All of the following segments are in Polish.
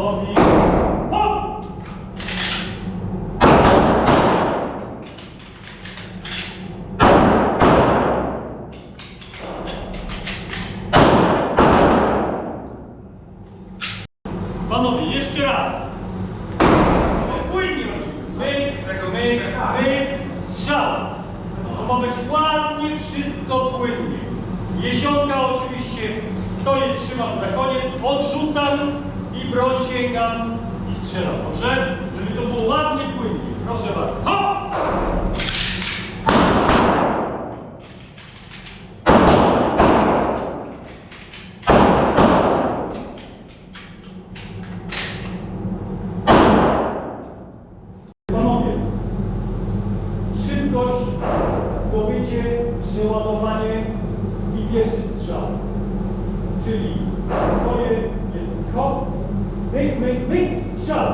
Gotowi. Hop! Panowie, jeszcze raz. Płynnie. Myk, myk, myk, strzał. To ma być ładnie, wszystko płynnie. Jesionka oczywiście stoję, trzymam za koniec, odrzucam i broń sięgam i strzelam, dobrze? Żeby to było ładnie, płynnie. Proszę bardzo. Hop! Panowie, szybkość, zdobycie, przeładowanie i pierwszy strzał. Czyli swoje jest hop, myk, myk, myk, strzał.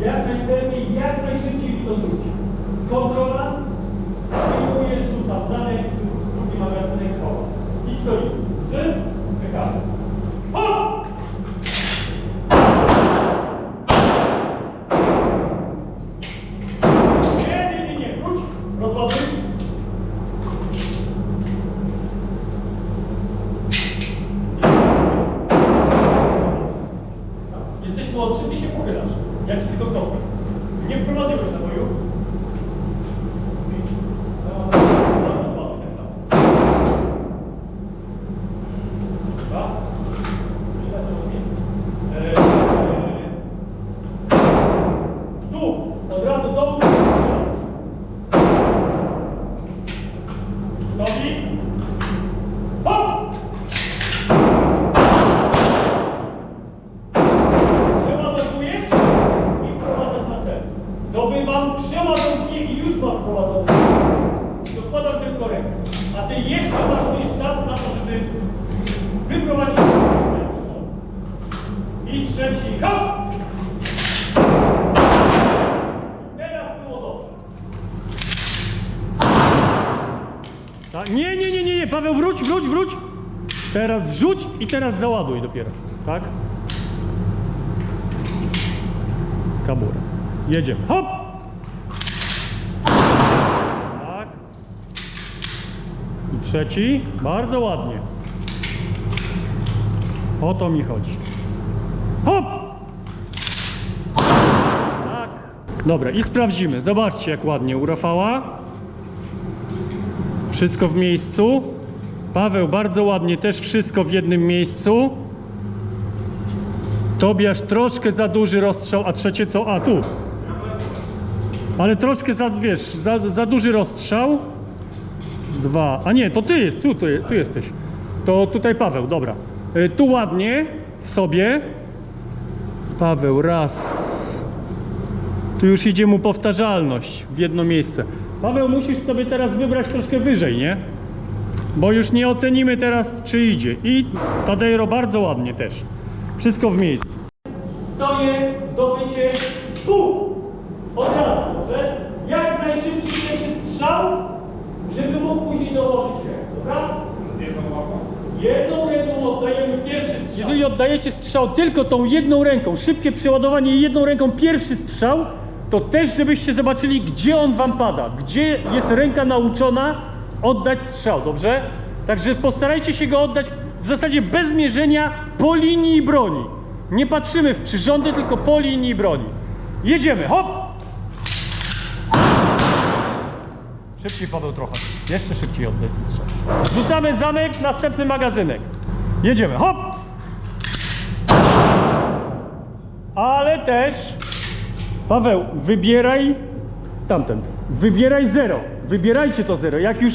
Jak najcelniej, jak najszybciej mi to zrzuci. Kontrola, wyjmuję, zrzucam zamek, drugi magazynek hop. I stoimy. Dobrze? Czekamy. Dobywam, przeładowuję i już mam wprowadzony. Dokładam tylko rękę. A ty jeszcze marnujesz czas na to, żeby wyprowadzić I trzeci, hop! Nie, nie, nie, nie, nie, Paweł, wróć, wróć, wróć. Teraz zrzuć i teraz załaduj dopiero, tak? Kabura. Jedziemy. Hop! Tak. I trzeci. Bardzo ładnie. O to mi chodzi. Hop! Tak. Dobra, i sprawdzimy. Zobaczcie, jak ładnie u Rafała. Wszystko w miejscu. Paweł bardzo ładnie, też wszystko w jednym miejscu. Tobiasz troszkę za duży rozstrzał, a trzecie co? A tu. Ale troszkę za, wiesz, za, za duży rozstrzał. Dwa. A nie, to ty jest, tu, tu, tu jesteś. To tutaj Paweł, dobra. Y, Tu ładnie w sobie. Paweł, raz. Tu już idzie mu powtarzalność w jedno miejsce. Paweł, musisz sobie teraz wybrać troszkę wyżej, nie? Bo już nie ocenimy teraz, czy idzie. I Tadejro bardzo ładnie też. Wszystko w miejscu. Stoję, dobycie, tu! Od razu, dobrze? Jak najszybciej rękę, dobra? Jedną ręką oddajemy pierwszy strzał. Jeżeli oddajecie strzał tylko tą jedną ręką, szybkie przeładowanie jedną ręką pierwszy strzał, to też żebyście zobaczyli, gdzie on wam pada, gdzie jest ręka nauczona oddać strzał, dobrze? Także postarajcie się go oddać w zasadzie bez mierzenia po linii broni. Nie patrzymy w przyrządy, tylko po linii broni. Jedziemy, hop! Szybciej Paweł trochę. Jeszcze szybciej oddaj ten. Rzucamy zamek, następny magazynek. Jedziemy, hop! Ale też Paweł, wybieraj tamten. Wybieraj zero. Wybierajcie to zero. Jak już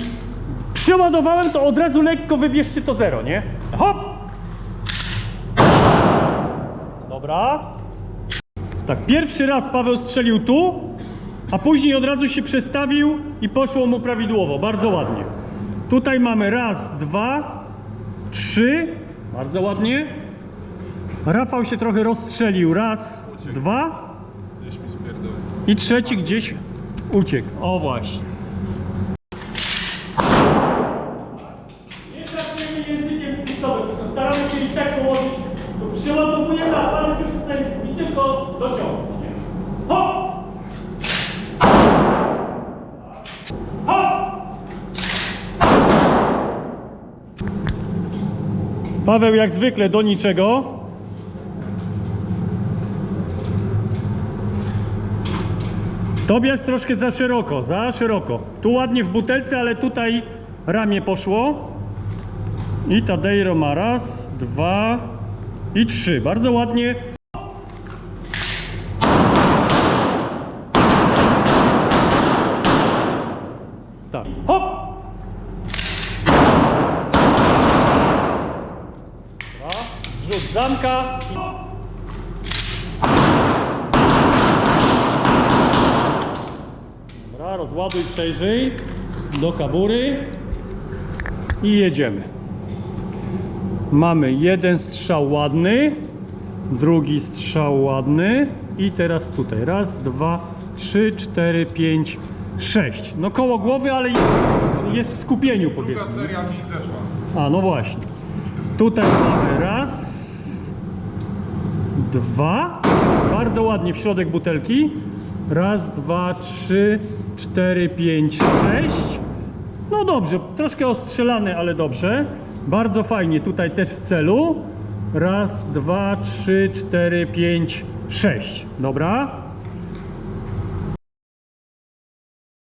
przeładowałem, to od razu lekko wybierzcie to zero, nie? Hop! Dobra. Tak, pierwszy raz Paweł strzelił tu, a później od razu się przestawił i poszło mu prawidłowo. Bardzo ładnie. Tutaj mamy raz, dwa, trzy. Bardzo ładnie. Rafał się trochę rozstrzelił. Raz, dwa. I trzeci gdzieś uciekł. O właśnie. Nie traktujemy językiem tylko staramy się i tak położyć. To przeładowujemy, a palec już języku. I tym dociągnąć, Paweł jak zwykle do niczego. Tobiasz troszkę za szeroko, za szeroko. Tu ładnie w butelce, ale tutaj ramię poszło. I Tadejro ma raz, dwa i trzy. Bardzo ładnie. Tak. Hop! Dwa. Zrzut zamka. Dobra, rozładuj, przejrzyj do kabury i jedziemy. Mamy jeden strzał ładny, drugi strzał ładny i teraz tutaj raz, dwa, trzy, cztery, pięć, sześć. No koło głowy, ale jest, jest w skupieniu Druga powiedzmy. seria mi zeszła. A no właśnie. Tutaj mamy raz, dwa. Bardzo ładnie w środek butelki. Raz, dwa, trzy, cztery, pięć, sześć. No dobrze, troszkę ostrzelany, ale dobrze. Bardzo fajnie, tutaj też w celu. Raz, dwa, trzy, cztery, pięć, sześć. Dobra.